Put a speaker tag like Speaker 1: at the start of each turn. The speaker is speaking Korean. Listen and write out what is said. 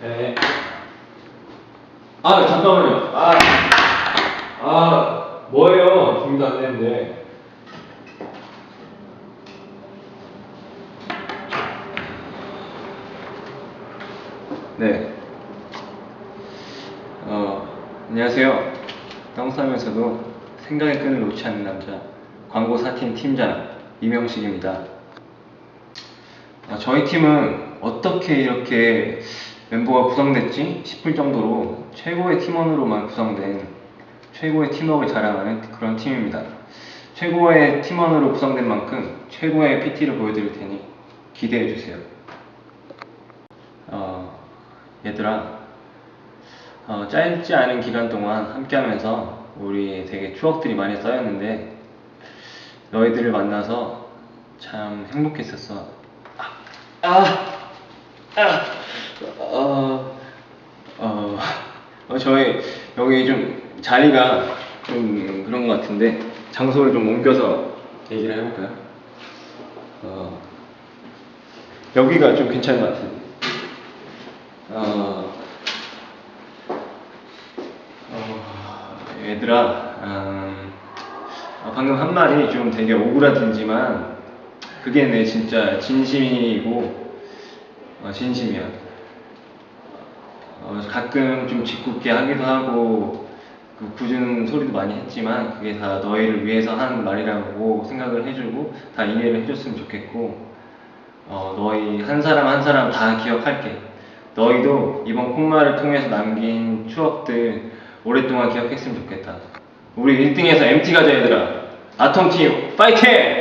Speaker 1: 네. 아 잠깐만요. 아, 아 뭐예요? 준비도 안 됐는데.
Speaker 2: 네. 어, 안녕하세요. 평소하면서도 생각의 끈을 놓지 않는 남자, 광고 사팀 팀장 이명식입니다. 어, 저희 팀은 어떻게 이렇게 멤버가 구성됐지 싶을 정도로 최고의 팀원으로만 구성된 최고의 팀워크를 자랑하는 그런 팀입니다. 최고의 팀원으로 구성된 만큼 최고의 PT를 보여드릴 테니 기대해 주세요. 어, 얘들아, 어, 짧지 않은 기간 동안 함께하면서 우리 되게 추억들이 많이 쌓였는데 너희들을 만나서 참 행복했었어. 아, 아, 아, 어, 어, 어, 저희 여기 좀 자리가 좀 그런 것 같은데 장소를 좀 옮겨서 얘기를 해볼까요? 어, 여기가 좀 괜찮은 것 같은데. 어, 어, 얘들아, 음, 어, 방금 한 말이 좀 되게 오그라들지만 그게 내 진짜 진심이고 어, 진심이야. 어, 가끔 좀 짓궂게 하기도 하고 그 굳은 소리도 많이 했지만 그게 다 너희를 위해서 하는 말이라고 생각을 해주고 다 이해를 해줬으면 좋겠고 어, 너희 한 사람 한 사람 다 기억할게. 너희도 이번 콩마를 통해서 남긴 추억들 오랫동안 기억했으면 좋겠다. 우리 1등에서 MT 가자 얘들아. 아톰팀 파이팅!